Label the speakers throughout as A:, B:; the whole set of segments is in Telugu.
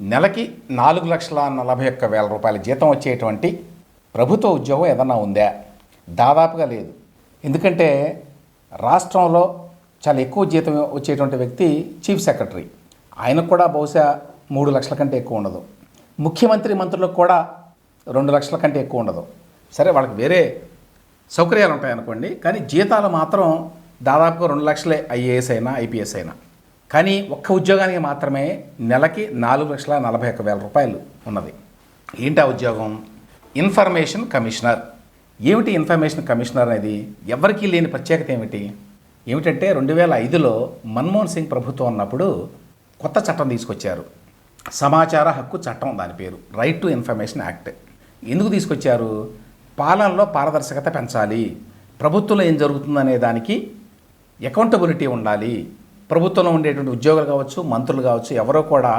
A: నెలకి నాలుగు లక్షల నలభై ఒక్క వేల రూపాయల జీతం వచ్చేటువంటి ప్రభుత్వ ఉద్యోగం ఏదన్నా ఉందా? దాదాపుగా లేదు. ఎందుకంటే రాష్ట్రంలో చాలా ఎక్కువ జీతం వచ్చేటువంటి వ్యక్తి చీఫ్ సెక్రటరీ. ఆయనకు కూడా బహుశా మూడు లక్షల కంటే ఎక్కువ ఉండదు. ముఖ్యమంత్రి మంత్రులకు కూడా రెండు లక్షల కంటే ఎక్కువ ఉండదు. సరే వాళ్ళకి వేరే సౌకర్యాలు ఉంటాయి అనుకోండి కానీ జీతాలు మాత్రం దాదాపుగా రెండు లక్షలే ఐఏఎస్ అయినా ఐపీఎస్ అయినా. కానీ ఒక్క ఉద్యోగానికి మాత్రమే నెలకి నాలుగు లక్షల నలభై ఒక్క వేల రూపాయలు ఉన్నది. ఏంటి ఆ ఉద్యోగం? Information commissioner. ఏమిటి ఇన్ఫర్మేషన్ కమిషనర్ అనేది? ఎవరికీ లేని ప్రత్యేకత ఏమిటి? ఏమిటంటే రెండు వేల ఐదులో మన్మోహన్ సింగ్ ప్రభుత్వం ఉన్నప్పుడు కొత్త చట్టం తీసుకొచ్చారు. సమాచార హక్కు చట్టం దాని పేరు. రైట్ టు ఇన్ఫర్మేషన్ యాక్ట్ ఎందుకు తీసుకొచ్చారు? పాలనలో పారదర్శకత పెంచాలి. ప్రభుత్వంలో ఏం జరుగుతుందనే దానికి అకౌంటబిలిటీ ఉండాలి. ప్రభుత్వంలో ఉండేటువంటి ఉద్యోగులు కావచ్చు మంత్రులు కావచ్చు ఎవరో కూడా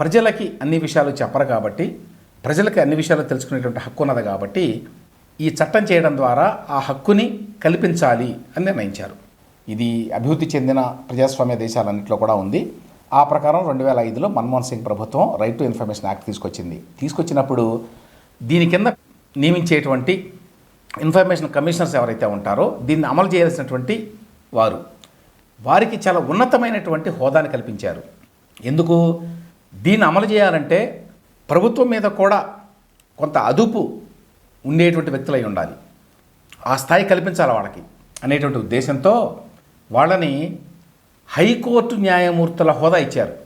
A: ప్రజలకి అన్ని విషయాలు చెప్పరు కాబట్టి ప్రజలకి అన్ని విషయాలు తెలుసుకునేటువంటి హక్కు ఉన్నది కాబట్టి ఈ చట్టం చేయడం ద్వారా ఆ హక్కుని కల్పించాలి అని నిర్ణయించారు. ఇది అభివృద్ధి చెందిన ప్రజాస్వామ్య దేశాలన్నింటిలో కూడా ఉంది. ఆ ప్రకారం రెండు వేల ఐదులో మన్మోహన్ సింగ్ ప్రభుత్వం రైట్ టు ఇన్ఫర్మేషన్ యాక్ట్ తీసుకొచ్చింది. తీసుకొచ్చినప్పుడు దీని కింద నియమించేటువంటి ఇన్ఫర్మేషన్ కమిషనర్స్ ఎవరైతే ఉంటారో దీన్ని అమలు చేయాల్సినటువంటి వారు. వారికి చాలా ఉన్నతమైనటువంటి హోదాని కల్పించారు. ఎందుకు? దీన్ని అమలు చేయాలంటే ప్రభుత్వం మీద కూడా కొంత అదుపు ఉండేటువంటి వ్యక్తులై ఉండాలి. ఆ స్థాయి కల్పించాలి వాళ్ళకి అనేటువంటి ఉద్దేశంతో వాళ్ళని హైకోర్టు న్యాయమూర్తుల హోదా ఇచ్చారు.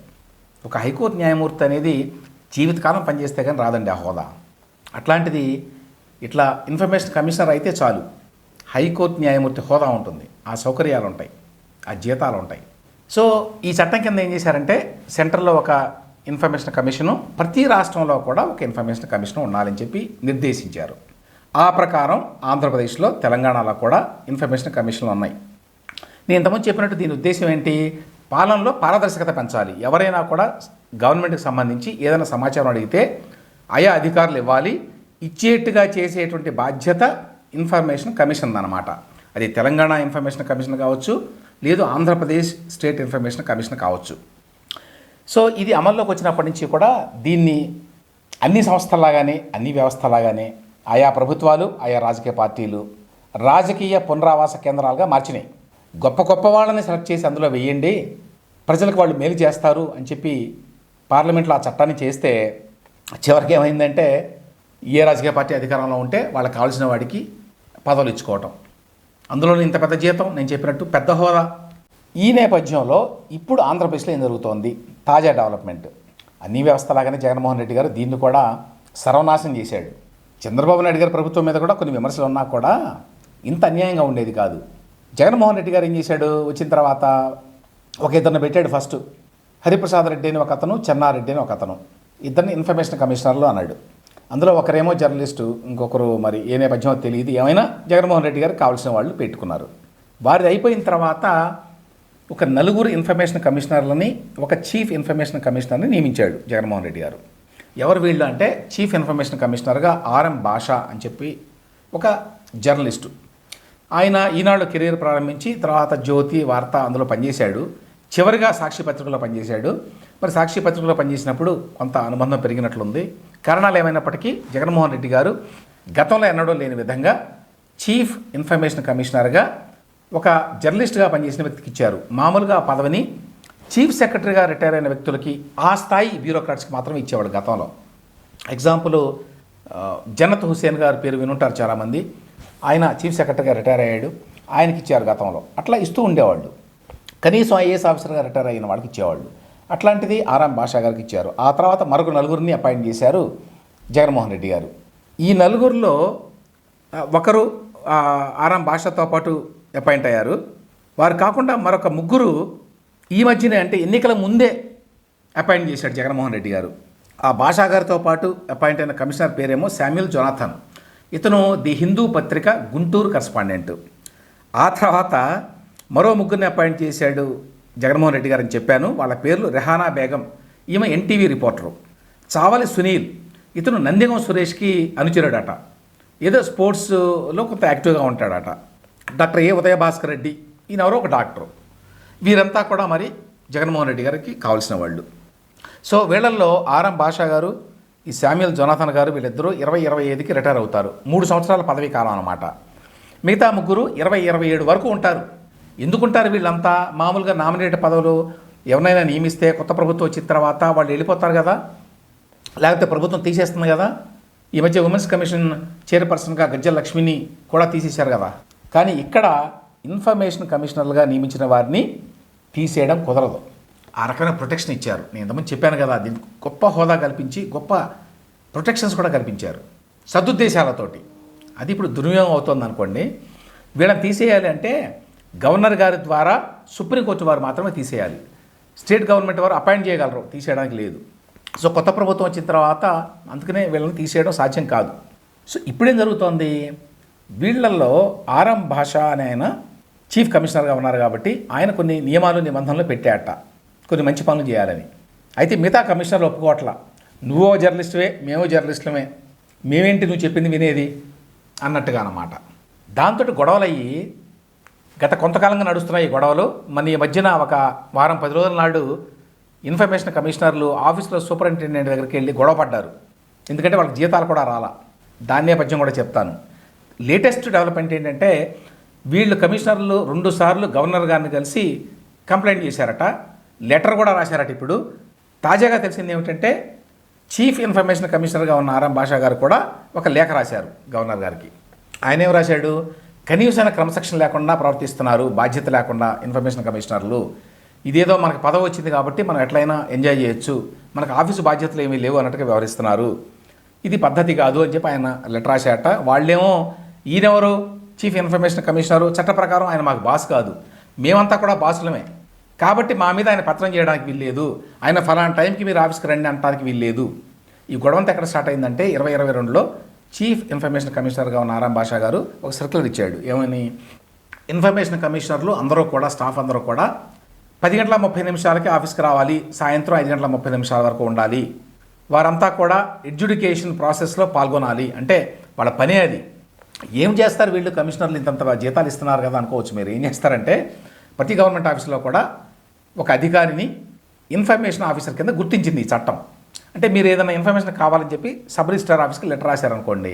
A: ఒక హైకోర్టు న్యాయమూర్తి అనేది జీవితకాలం పనిచేస్తే కానీ రాదండి ఆ హోదా. అట్లాంటిది ఇట్లా ఇన్ఫర్మేషన్ కమిషనర్ అయితే చాలు. హైకోర్టు న్యాయమూర్తి హోదా ఉంటుంది. ఆ సౌకర్యాలు ఉంటాయి ఆ జీతాలు ఉంటాయి. సో ఈ చట్టం కింద ఏం చేశారంటే సెంటర్లో ఒక ఇన్ఫర్మేషన్ కమిషను ప్రతి రాష్ట్రంలో కూడా ఒక ఇన్ఫర్మేషన్ కమిషన్ ఉండాలని చెప్పి నిర్దేశించారు. ఆ ప్రకారం ఆంధ్రప్రదేశ్లో తెలంగాణలో కూడా ఇన్ఫర్మేషన్ కమిషన్లు ఉన్నాయి. నేను ఇంతకుముందు చెప్పినట్టు దీని ఉద్దేశం ఏంటి? పాలనలో పారదర్శకత పెంచాలి. ఎవరైనా కూడా గవర్నమెంట్కి సంబంధించి ఏదైనా సమాచారం అడిగితే ఆయా అధికారులు ఇవ్వాలి. ఇచ్చేట్టుగా చేసేటువంటి బాధ్యత ఇన్ఫర్మేషన్ కమిషన్ అన్నమాట. అది తెలంగాణ ఇన్ఫర్మేషన్ కమిషన్ కావచ్చు లేదు ఆంధ్రప్రదేశ్ స్టేట్ ఇన్ఫర్మేషన్ కమిషన్ కావచ్చు. సో ఇది అమల్లోకి వచ్చినప్పటి నుంచి కూడా దీన్ని అన్ని సంస్థలాగానే అన్ని వ్యవస్థలాగానే ఆయా ప్రభుత్వాలు ఆయా రాజకీయ పార్టీలు రాజకీయ పునరావాస కేంద్రాలుగా మార్చినాయి. గొప్ప గొప్ప వాళ్ళని సెలెక్ట్ చేసి అందులో వేయండి ప్రజలకు వాళ్ళు మేలు చేస్తారు అని చెప్పి పార్లమెంట్లో ఆ చట్టాన్ని చేస్తే చివరికి ఏమైందంటే ఏ రాజకీయ పార్టీ అధికారంలో ఉంటే వాళ్ళకి కావాల్సిన వాడికి పదవులు ఇచ్చుకోవటం. అందులో ఇంత పెద్ద జీతం నేను చెప్పినట్టు పెద్ద హోదా. ఈ నేపథ్యంలో ఇప్పుడు ఆంధ్రప్రదేశ్లో ఏం జరుగుతోంది? తాజా డెవలప్మెంట్. అన్ని వ్యవస్థలాగానే జగన్మోహన్ రెడ్డి గారు దీన్ని కూడా సర్వనాశనం చేశాడు. చంద్రబాబు నాయుడు గారి ప్రభుత్వం మీద కూడా కొన్ని విమర్శలు ఉన్నా కూడా ఇంత అన్యాయంగా ఉండేది కాదు. జగన్మోహన్ రెడ్డి గారు ఏం చేశాడు? వచ్చిన తర్వాత ఒక ఇద్దరిని పెట్టాడు ఫస్ట్. హరిప్రసాద్ రెడ్డి అని ఒక అతను చెన్నారెడ్డి అని ఒక అతను. ఇద్దరిని ఇన్ఫర్మేషన్ కమిషనర్లు అన్నాడు. అందులో ఒకరేమో జర్నలిస్టు ఇంకొకరు మరి ఏ నేపథ్యమో తెలియదు ఏమైనా జగన్మోహన్ రెడ్డి గారు కావాల్సిన వాళ్ళు పెట్టుకున్నారు. వారిది అయిపోయిన తర్వాత ఒక నలుగురు ఇన్ఫర్మేషన్ కమిషనర్లని ఒక చీఫ్ ఇన్ఫర్మేషన్ కమిషనర్ని నియమించాడు జగన్మోహన్ రెడ్డి గారు. ఎవరు వీళ్ళు అంటే చీఫ్ ఇన్ఫర్మేషన్ కమిషనర్గా ఆర్ఎం భాషా అని చెప్పి ఒక జర్నలిస్టు. ఆయన ఈనాడు కెరీర్ ప్రారంభించి తర్వాత జ్యోతి వార్త అందులో పనిచేశాడు. చివరిగా సాక్షి పత్రికలో పనిచేశాడు. మరి సాక్షి పత్రికలో పనిచేసినప్పుడు కొంత అనుబంధం పెరిగినట్లుంది. కారణాలు ఏమైనప్పటికీ జగన్మోహన్ రెడ్డి గారు గతంలో ఎన్నడూ లేని విధంగా చీఫ్ ఇన్ఫర్మేషన్ కమిషనర్గా ఒక జర్నలిస్ట్గా పనిచేసిన వ్యక్తికి ఇచ్చారు. మామూలుగా ఆ పదవిని చీఫ్ సెక్రటరీగా రిటైర్ అయిన వ్యక్తులకి ఆ స్థాయి బ్యూరోక్రాట్స్కి మాత్రమే ఇచ్చేవాడు గతంలో. ఎగ్జాంపుల్ జనత్ హుసేన్ గారి పేరు వినుంటారు చాలామంది. ఆయన చీఫ్ సెక్రటరీగా రిటైర్ అయ్యాడు. ఆయనకి ఇచ్చారు గతంలో. అట్లా ఇస్తూ ఉండేవాళ్ళు. కనీసం ఐఏఎస్ ఆఫీసర్గా రిటైర్ అయిన వాళ్ళకి ఇచ్చేవాళ్ళు. అట్లాంటిది ఆరాం భాషా గారికి ఇచ్చారు. ఆ తర్వాత మరొక నలుగురిని అపాయింట్ చేశారు జగన్మోహన్ రెడ్డి గారు. ఈ నలుగురిలో ఒకరు ఆరాం భాషతో పాటు అపాయింట్ అయ్యారు. వారు కాకుండా మరొక ముగ్గురు ఈ మధ్యనే అంటే ఎన్నికల ముందే అపాయింట్ చేశాడు జగన్మోహన్ రెడ్డి గారు. ఆ భాషా గారితో పాటు అపాయింట్ అయిన కమిషనర్ పేరేమో శామ్యుల్ జొనాథన్. ఇతను ది హిందూ పత్రిక గుంటూరు కరస్పాండెంట్. ఆ తర్వాత మరో ముగ్గురిని అపాయింట్ చేశాడు జగన్మోహన్ రెడ్డి గారని చెప్పాను వాళ్ళ పేర్లు రెహానా బేగం ఈమె ఎన్టీవీ రిపోర్టరు. చావలి సునీల్ ఇతను నందిగం సురేష్కి అనుచరుడట. ఏదో స్పోర్ట్స్లో కొంత యాక్టివ్గా ఉంటాడట. డాక్టర్ ఏ ఉదయ భాస్కర్ రెడ్డి ఈయన ఎవరో ఒక డాక్టరు. వీరంతా కూడా మరి జగన్మోహన్ రెడ్డి గారికి కావాల్సిన వాళ్ళు. సో వీళ్ళల్లో ఆర్ఎం భాషా గారు ఈ శామ్యుల్ జొనాథన్ గారు వీళ్ళిద్దరూ ఇరవై ఇరవై ఐదుకి రిటైర్ అవుతారు. మూడు సంవత్సరాల పదవీ కాలం అనమాట మిగతా ముగ్గురు ఇరవై ఇరవై ఏడు వరకు ఉంటారు. ఎందుకుంటారు వీళ్ళంతా? మామూలుగా నామినేట్ పదవులు ఎవరినైనా నియమిస్తే కొత్త ప్రభుత్వం వచ్చిన తర్వాత వాళ్ళు వెళ్ళిపోతారు కదా? లేకపోతే ప్రభుత్వం తీసేస్తుంది కదా? ఈ మధ్య ఉమెన్స్ కమిషన్ చైర్పర్సన్గా గజ్జల లక్ష్మిని కూడా తీసేశారు కదా? కానీ ఇక్కడ ఇన్ఫర్మేషన్ కమిషనర్గా నియమించిన వారిని తీసేయడం కుదరదు. ఆ రకమైన ప్రొటెక్షన్ ఇచ్చారు. నేను ఇంతకుముందు చెప్పాను కదా దీనికి గొప్ప హోదా కల్పించి గొప్ప ప్రొటెక్షన్స్ కూడా కల్పించారు. సదుద్దేశాలతోటి. అది ఇప్పుడు దుర్వినియోగం అవుతుంది అనుకోండి వీళ్ళని తీసేయాలి అంటే గవర్నర్ గారి ద్వారా సుప్రీంకోర్టు వారు మాత్రమే తీసేయాలి. స్టేట్ గవర్నమెంట్ వారు అపాయింట్ చేయగలరు తీసేయడానికి లేదు. సో కొత్త ప్రభుత్వం వచ్చిన తర్వాత అందుకనే వీళ్ళని తీసేయడం సాధ్యం కాదు. సో ఇప్పుడేం జరుగుతోంది? వీళ్ళల్లో ఆరం భాష అనే ఆయన చీఫ్ కమిషనర్గా ఉన్నారు కాబట్టి ఆయన కొన్ని నియమాలు నిబంధనలు పెట్టాట కొన్ని మంచి పనులు చేయాలని. అయితే మిగతా కమిషనర్లు ఒప్పుకోవట్లా. నువ్వో జర్నలిస్టువే మేము జర్నలిస్టులమే. మేమేంటి నువ్వు చెప్పింది వినేది? అన్నట్టుగా అన్నమాట. దాంతో గొడవలయ్యి గత కొంతకాలంగా నడుస్తున్నాయి ఈ గొడవలు. మన ఈ మధ్యన ఒక వారం పది రోజుల నాడు ఇన్ఫర్మేషన్ కమిషనర్లు ఆఫీసులో సూపరింటెండెంట్ దగ్గరికి వెళ్ళి గొడవ పడ్డారు. ఎందుకంటే వాళ్ళకి జీతాలు కూడా రాలా. దాని నేపథ్యం కూడా చెప్తాను. లేటెస్ట్ డెవలప్మెంట్ ఏంటంటే వీళ్ళు కమిషనర్లు రెండు సార్లు గవర్నర్ గారిని కలిసి కంప్లైంట్ చేశారట. లెటర్ కూడా రాశారట ఇప్పుడు. తాజాగా తెలిసింది ఏమిటంటే చీఫ్ ఇన్ఫర్మేషన్ కమిషనర్గా ఉన్న ఆర్ఎం భాషా గారు కూడా ఒక లేఖ రాశారు గవర్నర్ గారికి. ఆయన ఏం రాశాడు? కనీసమైన క్రమశిక్షణ లేకుండా ప్రవర్తిస్తున్నారు బాధ్యత లేకుండా ఇన్ఫర్మేషన్ కమిషనర్లు. ఇదేదో మనకు పదవి వచ్చింది కాబట్టి మనం ఎట్లయినా ఎంజాయ్ చేయొచ్చు. మనకు ఆఫీసు బాధ్యతలు ఏమీ లేవు అన్నట్టుగా వ్యవహరిస్తున్నారు. ఇది పద్ధతి కాదు అని చెప్పి ఆయన లెటర్ రాశాట వాళ్ళేమో ఈయనెవరు? Chief information commissioner. చట్ట ప్రకారం ఆయన మాకు బాస్ కాదు. మేమంతా కూడా బాసులమే. కాబట్టి మా మీద ఆయన పత్రం చేయడానికి వీల్లేదు. ఆయన ఫలానా టైంకి మీరు ఆఫీస్కి రండి అనడానికి వీల్లేదు. ఈ గొడవంతా ఎక్కడ స్టార్ట్ అయిందంటే ఇరవై ఇరవై రెండులో చీఫ్ ఇన్ఫర్మేషన్ కమిషనర్గా ఉన్న ఆరాం బాషా గారు ఒక సర్కులర్ ఇచ్చాడు. ఏమని? ఇన్ఫర్మేషన్ కమిషనర్లు అందరూ కూడా స్టాఫ్ అందరూ కూడా పది గంటల ముప్పై నిమిషాలకి ఆఫీస్కి రావాలి. సాయంత్రం ఐదు గంటల ముప్పై నిమిషాల వరకు ఉండాలి. వారంతా కూడా ఎడ్యుడికేషన్ ప్రాసెస్లో పాల్గొనాలి. అంటే వాళ్ళ పనే అది. ఏం చేస్తారు వీళ్ళు కమిషనర్లు ఇంతంత జీతాలు ఇస్తున్నారు కదా అనుకోవచ్చు మీరు. ఏం చేస్తారంటే ప్రతి గవర్నమెంట్ ఆఫీస్లో కూడా ఒక అధికారిని ఇన్ఫర్మేషన్ ఆఫీసర్ కింద గుర్తించింది ఈ చట్టం. అంటే మీరు ఏదైనా ఇన్ఫర్మేషన్ కావాలని చెప్పి సబ్ రిజిస్టార్ ఆఫీస్కి లెటర్ రాశారనుకోండి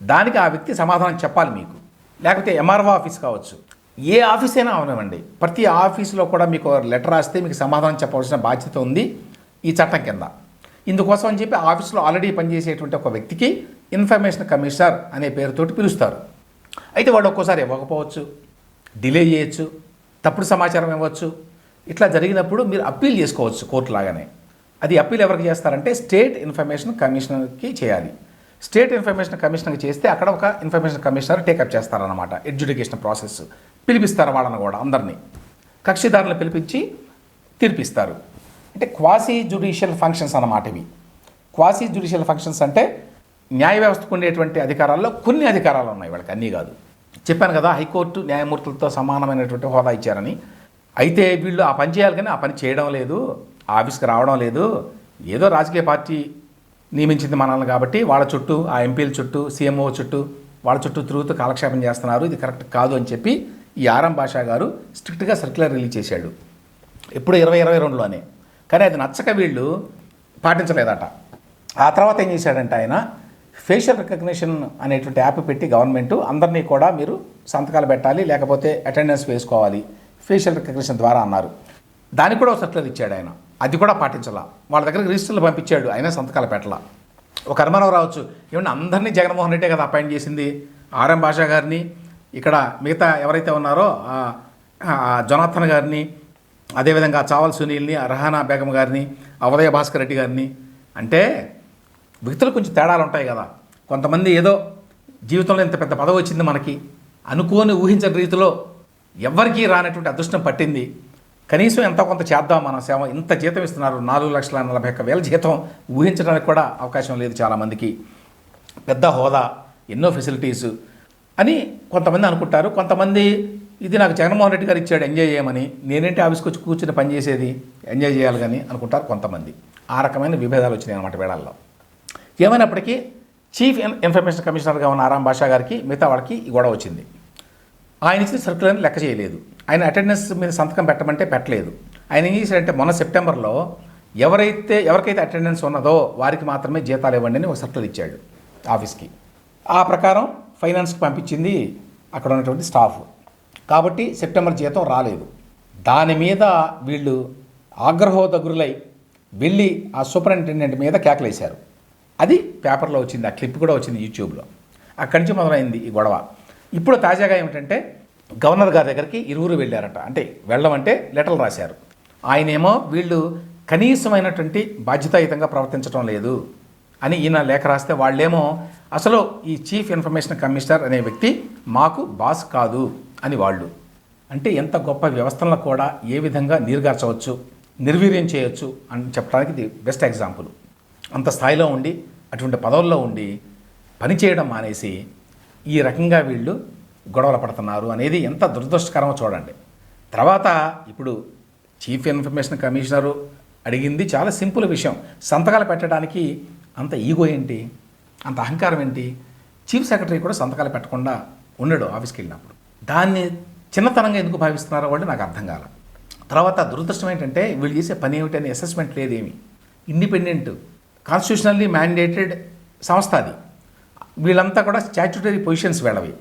A: దానికి ఆ వ్యక్తి సమాధానం చెప్పాలి మీకు. లేకపోతే ఎంఆర్ఓ ఆఫీస్ కావచ్చు. ఏ ఆఫీస్ అయినా అవనివ్వండి ప్రతి ఆఫీసులో కూడా మీకు లెటర్ రాస్తే మీకు సమాధానం చెప్పవలసిన బాధ్యత ఉంది ఈ చట్టం కింద. ఇందుకోసం అని చెప్పి ఆఫీస్లో ఆల్రెడీ పనిచేసేటువంటి ఒక వ్యక్తికి ఇన్ఫర్మేషన్ కమిషనర్ అనే పేరుతోటి పిలుస్తారు. అయితే వాళ్ళు ఒక్కోసారి ఇవ్వకపోవచ్చు డిలే చేయొచ్చు తప్పుడు సమాచారం ఇవ్వచ్చు. ఇట్లా జరిగినప్పుడు మీరు అప్పీల్ చేసుకోవచ్చు కోర్టు లాగానే. అది అప్పీల్ ఎవరికి చేస్తారంటే స్టేట్ ఇన్ఫర్మేషన్ కమిషనర్కి చేయాలి. స్టేట్ ఇన్ఫర్మేషన్ కమిషనర్కి చేస్తే అక్కడ ఒక ఇన్ఫర్మేషన్ కమిషనర్ టేకప్ చేస్తారనమాట ఎడ్యుడికేషన్ ప్రాసెస్ పిలిపిస్తారు వాళ్ళని కూడా అందరినీ. కక్షిదారులను పిలిపించి తీర్పిస్తారు. అంటే క్వాసీ జ్యుడిషియల్ ఫంక్షన్స్ అన్నమాట ఇవి. క్వాసీ జ్యుడిషియల్ ఫంక్షన్స్ అంటే న్యాయ వ్యవస్థకు ఉండేటువంటి అధికారాల్లో కొన్ని అధికారాలు ఉన్నాయి వాళ్ళకి అన్నీ కాదు. చెప్పాను కదా హైకోర్టు న్యాయమూర్తులతో సమానమైనటువంటి హోదా ఇచ్చారని. అయితే వీళ్ళు ఆ పని చేయాలి కానీ ఆ పని చేయడం లేదు. ఆఫీస్కి రావడం లేదు. ఏదో రాజకీయ పార్టీ నియమించింది మనల్ని కాబట్టి వాళ్ళ చుట్టూ ఆ ఎంపీల చుట్టూ సీఎంఓ చుట్టూ వాళ్ళ చుట్టూ తిరుగుతూ కాలక్షేపం చేస్తున్నారు. ఇది కరెక్ట్ కాదు అని చెప్పి ఈ ఆరం భాషా గారు స్ట్రిక్ట్గా సర్క్యులర్ రిలీజ్ చేశాడు. ఎప్పుడు ఇరవై ఇరవై రెండులోనే. కానీ అది నచ్చక వీళ్ళు పాటించలేదట. ఆ తర్వాత ఏం చేశాడంటే ఆయన ఫేషియల్ రికగ్నిషన్ అనేటువంటి యాప్ పెట్టి గవర్నమెంట్ అందరినీ కూడా మీరు సంతకాలు పెట్టాలి లేకపోతే అటెండెన్స్ వేసుకోవాలి ఫేషియల్ రికగ్నిషన్ ద్వారా అన్నారు. దానికి కూడా ఒక సర్క్యులర్ ఇచ్చాడు ఆయన. అది కూడా పాటించాల. వాళ్ళ దగ్గరికి రిజిస్టర్లు పంపించాడు అయినా సంతకాలు పెట్టాల. ఒక అనుమానం రావచ్చు ఏమన్నా అందరినీ జగన్మోహన్ రెడ్డి కదా అపాయింట్ చేసింది? ఆర్ఎం భాషా గారిని ఇక్కడ మిగతా ఎవరైతే ఉన్నారో జనార్థన్ జొనాథన్ గారిని అదేవిధంగా చావల్ సునీల్ని రహానా బేగం గారిని అవదయ భాస్కర్ రెడ్డి గారిని. అంటే వ్యక్తులు కొంచెం తేడాలు ఉంటాయి కదా. కొంతమంది ఏదో జీవితంలో ఇంత పెద్ద పదవి వచ్చింది మనకి అనుకోని ఊహించని రీతిలో ఎవ్వరికీ రానటువంటి అదృష్టం పట్టింది. కనీసం ఎంతో కొంత చేద్దాం మన సేవ. ఇంత జీతం ఇస్తున్నారు. నాలుగు లక్షల నలభై ఒక్క వేల జీతం ఊహించడానికి కూడా అవకాశం లేదు చాలామందికి పెద్ద హోదా ఎన్నో ఫెసిలిటీస్ అని కొంతమంది అనుకుంటారు. కొంతమంది ఇది నాకు జగన్మోహన్ రెడ్డి గారు ఇచ్చాడు ఎంజాయ్ చేయమని. నేనేంటి ఆఫీస్కి వచ్చి కూర్చుని పని చేసేది? ఎంజాయ్ చేయాలి కానీ అనుకుంటారు కొంతమంది. ఆ రకమైన విభేదాలు వచ్చినాయి అనమాట వేళల్లో. ఏమైనప్పటికీ చీఫ్ ఇన్- ఇన్ఫర్మేషన్ కమిషనర్గా ఉన్న ఆరాం భాషా గారికి మిగతా వాళ్ళకి ఈ గొడవ వచ్చింది. ఆయన ఇచ్చిన సర్కులర్ని లెక్క చేయలేదు. ఆయన అటెండెన్స్ మీద సంతకం పెట్టమంటే పెట్టలేదు. ఆయన ఏం చేశారంటే మొన్న సెప్టెంబర్లో ఎవరైతే ఎవరికైతే అటెండెన్స్ ఉన్నదో వారికి మాత్రమే జీతాలు ఇవ్వండి అని ఒక సర్కులర్ ఇచ్చాడు ఆఫీస్కి ఆ ప్రకారం ఫైనాన్స్కి పంపించింది అక్కడ ఉన్నటువంటి స్టాఫ్ కాబట్టి సెప్టెంబర్ జీతం రాలేదు. దాని మీద వీళ్ళు ఆగ్రహోదగ్రులై వెళ్ళి ఆ సూపరింటెండెంట్ మీద కేకలేశారు అది పేపర్లో వచ్చింది ఆ క్లిప్ కూడా వచ్చింది యూట్యూబ్లో అక్కడి నుంచి మొదలైంది ఈ గొడవ. ఇప్పుడు తాజాగా ఏమిటంటే గవర్నర్ గారి దగ్గరికి ఇరువురు వెళ్ళారట. అంటే వెళ్ళమంటే లెటర్లు రాశారు. ఆయనేమో వీళ్ళు కనీసమైనటువంటి బాధ్యతాయుతంగా ప్రవర్తించడం లేదు అని ఈయన లేఖ రాస్తే వాళ్ళేమో అసలు ఈ చీఫ్ ఇన్ఫర్మేషన్ కమిషనర్ అనే వ్యక్తి మాకు బాస్ కాదు అని వాళ్ళు. అంటే ఎంత గొప్ప వ్యవస్థలను కూడా ఏ విధంగా నీరుగార్చవచ్చు నిర్వీర్యం చేయొచ్చు అని చెప్పడానికి ఇది బెస్ట్ ఎగ్జాంపుల్. అంత స్థాయిలో ఉండి అటువంటి పదవుల్లో ఉండి పని చేయడం మానేసి ఈ రకంగా వీళ్ళు గొడవలు పడుతున్నారు అనేది ఎంత దురదృష్టకరమో చూడండి. తర్వాత ఇప్పుడు చీఫ్ ఇన్ఫర్మేషన్ కమిషనరు అడిగింది చాలా సింపుల్ విషయం. సంతకాలు పెట్టడానికి అంత ఈగో ఏంటి? అంత అహంకారం ఏంటి? చీఫ్ సెక్రటరీ కూడా సంతకాలు పెట్టకుండా ఉండడు ఆఫీస్కి వెళ్ళినప్పుడు. దాన్ని చిన్నతనంగా ఎందుకు భావిస్తున్నారో వాళ్ళు నాకు అర్థం కాల. తర్వాత దురదృష్టం ఏంటంటే వీళ్ళు చేసే పని ఏమిటని అసెస్మెంట్ లేదేమి. ఇండిపెండెంట్ కాన్స్టిట్యూషనల్లీ మ్యాండేటెడ్ సంస్థ అది. వీళ్ళంతా కూడా స్టాచ్యుటరీ పొజిషన్స్ వీళ్ళవి.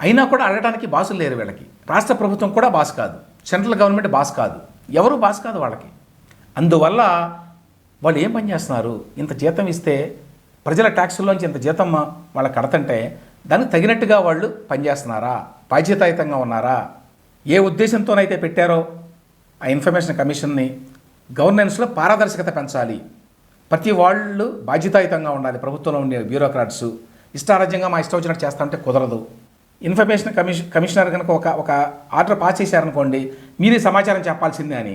A: అయినా కూడా అడగడానికి బాసులు లేరు వీళ్ళకి. రాష్ట్ర ప్రభుత్వం కూడా బాస్ కాదు. సెంట్రల్ గవర్నమెంట్ బాస్ కాదు. ఎవరు బాస్ కాదు వాళ్ళకి. అందువల్ల వాళ్ళు ఏం పని చేస్తున్నారు? ఇంత జీతం ఇస్తే ప్రజల ట్యాక్సుల్లోంచి ఇంత జీతం వాళ్ళకి కడతంటే దానికి తగినట్టుగా వాళ్ళు పనిచేస్తున్నారా బాధ్యతాయుతంగా ఉన్నారా? ఏ ఉద్దేశంతోనైతే పెట్టారో ఆ ఇన్ఫర్మేషన్ కమిషన్ని గవర్నెన్స్లో పారదర్శకత పెంచాలి. ప్రతి వాళ్ళు బాధ్యతాయుతంగా ఉండాలి. ప్రభుత్వంలో ఉండే బ్యూరోక్రాట్స్ ఇష్టారాజ్యంగా మా ఇష్టం వచ్చినట్టు చేస్తా అంటే కుదరదు. ఇన్ఫర్మేషన్ కమిషన్ కమిషనర్ కనుక ఒక ఒక ఆర్డర్ పాస్ చేశారనుకోండి మీరే సమాచారం చెప్పాల్సిందే అని.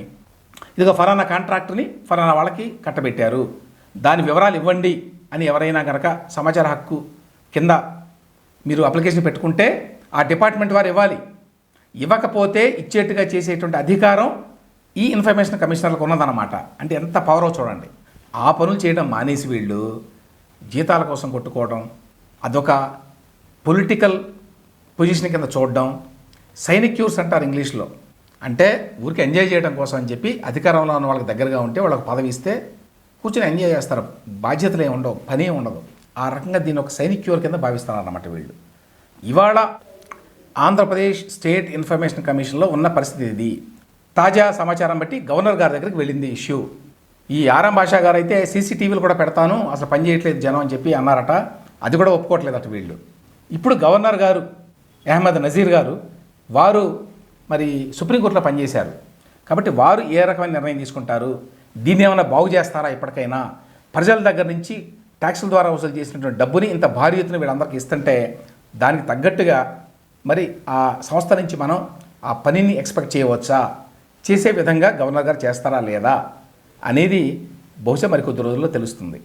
A: ఇదిగో ఫలానా కాంట్రాక్టర్ని ఫలానా వాళ్ళకి కట్టబెట్టారు. దాని వివరాలు ఇవ్వండి అని ఎవరైనా కనుక సమాచార హక్కు కింద మీరు అప్లికేషన్ పెట్టుకుంటే ఆ డిపార్ట్మెంట్ వారు ఇవ్వాలి. ఇవ్వకపోతే ఇచ్చేట్టుగా చేసేటువంటి అధికారం ఈ ఇన్ఫర్మేషన్ కమిషనర్లకు ఉన్నదన్నమాట. అంటే ఎంత పవరో చూడండి. ఆ పనులు చేయడం మానేసి వీళ్ళు జీతాల కోసం కొట్టుకోవడం అదొక పొలిటికల్ పొజిషన్ కింద చూడడం. సైనిక్యూర్స్ అంటారు ఇంగ్లీష్లో. అంటే ఊరికి ఎంజాయ్ చేయడం కోసం అని చెప్పి అధికారంలో ఉన్న వాళ్ళకి దగ్గరగా ఉంటే వాళ్ళకి పదవి ఇస్తే కూర్చొని ఎంజాయ్ చేస్తారు. బాధ్యతలు ఏమి ఉండవు పని ఏమి ఉండదు. ఆ రకంగా దీని ఒక సైనిక్యూర్ కింద భావిస్తున్నారు అన్నమాట వీళ్ళు. ఇవాళ ఆంధ్రప్రదేశ్ స్టేట్ ఇన్ఫర్మేషన్ కమిషన్లో ఉన్న పరిస్థితి ఇది. తాజా సమాచారం బట్టి గవర్నర్ గారి దగ్గరికి వెళ్ళింది ఇష్యూ. ఈ ఆరం భాషా గారు అయితే సీసీటీవీలు కూడా పెడతాను అసలు పని చేయట్లేదు జనం అని చెప్పి అన్నారట. అది కూడా ఒప్పుకోవట్లేదు అటు వీళ్ళు. ఇప్పుడు గవర్నర్ గారు అహ్మద్ నజీర్ గారు వారు మరి సుప్రీంకోర్టులో పనిచేశారు. కాబట్టి వారు ఏ రకమైన నిర్ణయం తీసుకుంటారు? దీన్ని ఏమైనా బాగు చేస్తారా ఇప్పటికైనా? ప్రజల దగ్గర నుంచి ట్యాక్సుల ద్వారా వసూలు చేసినటువంటి డబ్బుని ఇంత భారీ ఎత్తున వీళ్ళందరికీ ఇస్తుంటే దానికి తగ్గట్టుగా మరి ఆ సంస్థ నుంచి మనం ఆ పనిని ఎక్స్పెక్ట్ చేయవచ్చా? చేసే విధంగా గవర్నర్ గారు చేస్తారా లేదా? అనేది బహుశా మరికొద్ది రోజుల్లో తెలుస్తుంది.